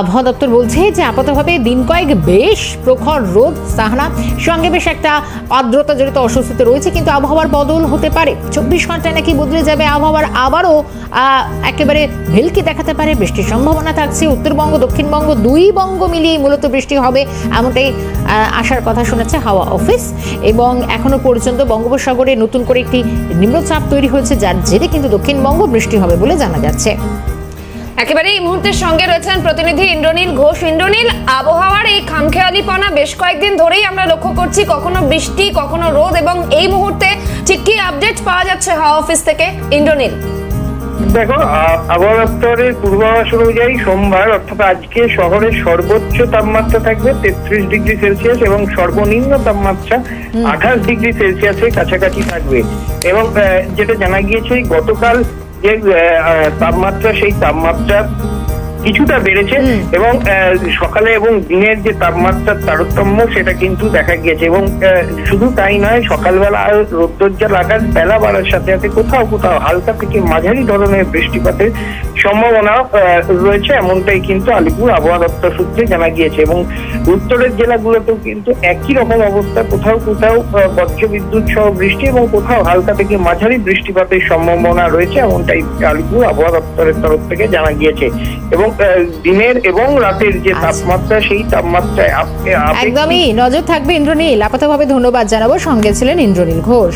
আবহাওয়া দপ্তর বলছে যে আপাতভাবে দিন কয়েক বেশ প্রখর রোদ, সাহানা, সঙ্গে বেশ একটা আর্দ্রতা জড়িত অস্বস্তিতে রয়েছে, কিন্তু আবহাওয়ার বদল হতে পারে। চব্বিশ ঘন্টায় নাকি বদলে যাবে আবহাওয়ার আবারও একেবারে ভেলকি দেখাতে পারে বৃষ্টির সম্ভাবনা থাকছে। উত্তরবঙ্গ, দক্ষিণবঙ্গ দুই বঙ্গ মিলিয়ে মূলত বৃষ্টি হবে এমনটাই আসার কথা শোনাচ্ছে হাওয়া অফিস। এবং এখনও পর্যন্ত বঙ্গোপসাগরে নতুন করে একটি নিম্নচাপ তৈরি হয়েছে, যার জেরে কিন্তু দক্ষিণবঙ্গ বৃষ্টি হবে বলে জানা যাচ্ছে। একেবারে এই মুহূর্তের সঙ্গে রয়েছেন প্রতিনিধি ইন্দ্রনীল ঘোষ। ইন্দ্রনীল আবহাওয়ার এই খামখেয়ালিপনা বেশ কয়েকদিন ধরেই আমরা লক্ষ্য করছি কখনো বৃষ্টি কখনো রোদ এবং এই মুহূর্তে ঠিক কি আপডেট পাওয়া যাচ্ছে হাওয়া অফিস থেকে? ইন্দ্রনীল। দেখো আবহাওয়া দপ্তরের পূর্বাভাস অনুযায়ী সোমবার অর্থাৎ আজকে শহরের সর্বোচ্চ তাপমাত্রা থাকবে তেত্রিশ ডিগ্রি সেলসিয়াস এবং সর্বনিম্ন তাপমাত্রা আঠাশ ডিগ্রি সেলসিয়াসের কাছাকাছি থাকবে। এবং যেটা জানা গিয়েছে গতকাল যে তাপমাত্রা সেই তাপমাত্রা কিছুটা বেড়েছে এবং সকালে এবং দিনের যে তাপমাত্রার তারতম্য সেটা কিন্তু দেখা গিয়েছে এবং শুধু তাই নয় সকালবেলা আর রৌদ্রোজ্জ্বল আকাশ বেলা বাড়ার সাথে সাথে কোথাও কোথাও হালকা থেকে মাঝারি ধরনের বৃষ্টিপাতের সম্ভাবনা রয়েছে। এমনটাই কিন্তু আলিপুর আবহাওয়া দপ্তর সূত্রে জানা গিয়েছে এবং উত্তরের জেলাগুলোতেও কিন্তু একই রকম অবস্থা। কোথাও কোথাও বজ্রবিদ্যুৎ সহ বৃষ্টি এবং কোথাও হালকা থেকে মাঝারি বৃষ্টিপাতের সম্ভাবনা রয়েছে এমনটাই আলিপুর আবহাওয়া দপ্তরের তরফ থেকে জানা গিয়েছে। এবং দিনের এবং রাতের যে আচ্ছা। তাপমাত্রা সেই তাপমাত্রায় একদমই। নজর থাকবে ইন্দ্রনীল। আপাতভাবে ধন্যবাদ জানাব। সঙ্গে ছিলেন ইন্দ্রনীল ঘোষ।